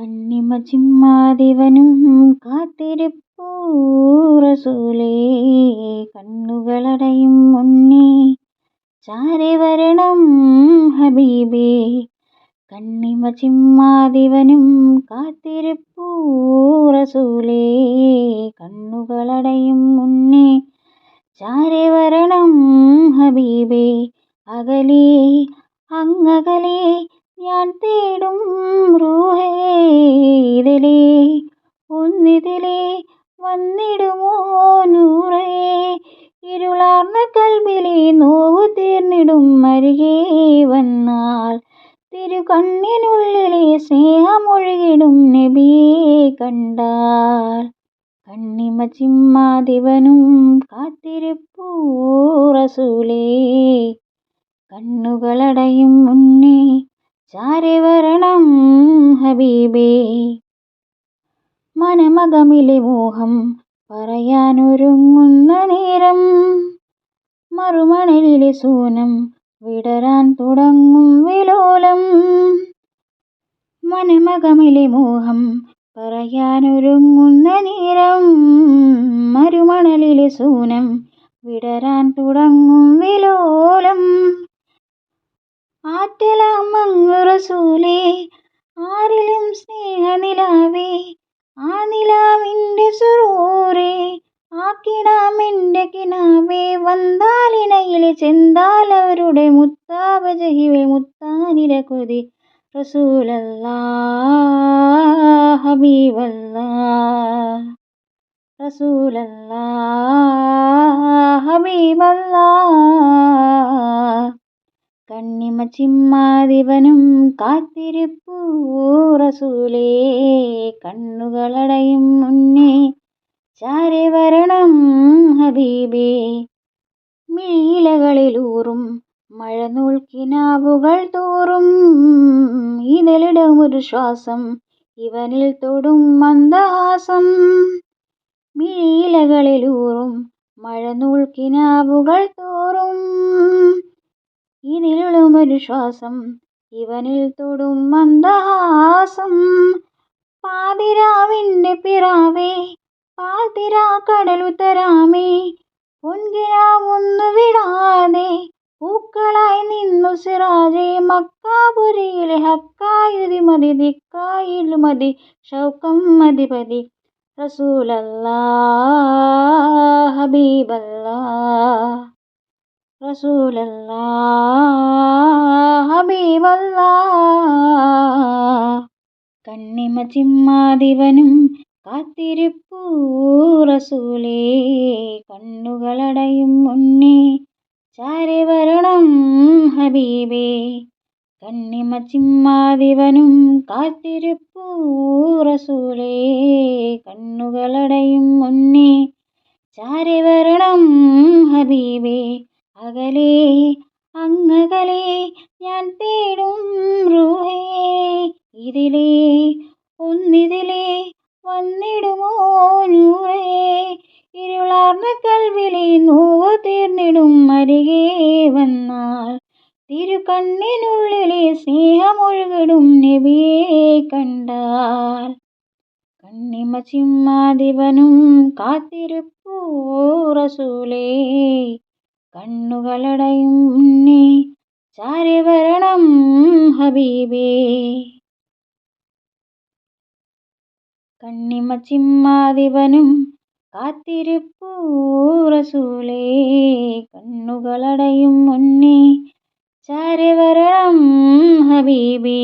കണ്ണിമ ചിമ്മാതിവനും കാത്തിരിപ്പൂ കണ്ണുകളടയും മുന്നേ. ചാരി വരണം ഹബീബേ കണ്ണിമ ചിമ്മാതിവനും കാത്തിരിപ്പൂ കണ്ണുകളടയും മുന്നേ. ചാരി വരണം ഹബീബേ അകലേ ഒന്നിതിലേ വന്നിടുമോ നൂറേ? ഇരുളാർന്ന കൽവിലെ നോവു തീർന്നിടും അരികെ വന്നാൽ. തിരുകണ്ണിനുള്ളിലെ സ്നേഹമൊഴുകിടും നബിയെ കണ്ടാൽ. കണ്ണിമ ചിമ്മാതിവനും കാത്തിരിപ്പൂ റസൂലേ. കണ്ണുകളടയും മുന്നേ ചാരി വരണം ഹബീബേ. മനമകമിലെ മോഹം പറയാനൊരുങ്ങുന്ന നേരം. മറുമണലിലെ സൂനം വിടരാൻ തുടങ്ങും വിലോലം. മനമകമിലെ മോഹം പറയാനൊരുങ്ങുന്ന നേരം. മറുമണലിലെ സൂനം വിടരാൻ തുടങ്ങും വിലോലം. ആറ്റലാമങ്ങ് റസൂലേ ആരിലും സ്നേഹനിലാവേ ആ നിലാവിന്റെ ആ ആക്കിടാമെന്റെ കിനാവേ വന്താലിനയിലെ ചെന്താലവരുടെ മുത്താവ ജഹിവേ മുത്താനിര കൊതി. റസൂലല്ലാ ഹബീബല്ലാ റസൂലല്ലാ ഹബീബല്ലാ കണ്ണിമ ചിമ്മാതിവനും കാത്തിരിപ്പൂ റസൂലേ കണ്ണുകളടയും മുന്നേ ചാരവരണം ഹബീബേ. മീലകളിലൂറും മഴനൂൽ കിനാവുകൾ തോറും ഇതിലിടമൊരു ശ്വാസം ഇവനിൽ തൊടും മന്ദഹാസം. മീലകളിലൂറും മഴനൂൽ കിനാവുകൾ തോറും ഇതിലുളുമൊരു ശ്വാസം ഇവനിൽ തൊടും മന്ദഹാസം പാതിരാവിന്റെ പിറാവേ പാതിരാ കടലുത്തരാമേ പൊൻകിനാവൊന്നു വിടാതെ പൂക്കളായി നിന്നു സിറാജെ മക്കാപുരിയിലെ ഹക്കായുതി മതി ദിക്കായിൽ മതി ഷൗക്കം മതിപതി റസൂലല്ലാ ഹബീബല്ലാ റസൂലല്ലാ കണ്ണിമ ചിമ്മാതിവനും കാത്തിരിപ്പൂ റസൂലേ കണ്ണുകളടയും മുന്നേ ചാരി വരണം ഹബീബേ. കണ്ണിമ ചിമ്മാതിവനും കാത്തിരിപ്പൂ റസൂലേ കണ്ണുകളടയും മുന്നേ ചാരി വരണം ഹബീബേ. അകലേ അങ്ങകലേ ഞാൻ തേടും റൂഹേ. ഇതിലേ ഒന്നിതിലേ വന്നിടുമോ നൂറേ. ഇരുളാർന്ന കൽവിലെ നോവ് തീർന്നിടും അരികെ വന്നാൽ. തിരുകണ്ണിനുള്ളിലെ സ്നേഹമൊഴുകിടും നബിയെ കണ്ടാൽ. കണ്ണിമ ചിമ്മാതിവനും കാത്തിരിപ്പൂ റസൂലേ. കണ്ണുകളടയും നീ ചാരെ വരണം ഹബീബേ. കണ്ണിമ ചിമ്മാതിവനും റസൂലേ. കണ്ണുകളടയും മുന്നേ ചാരവരണം ഹബീബേ.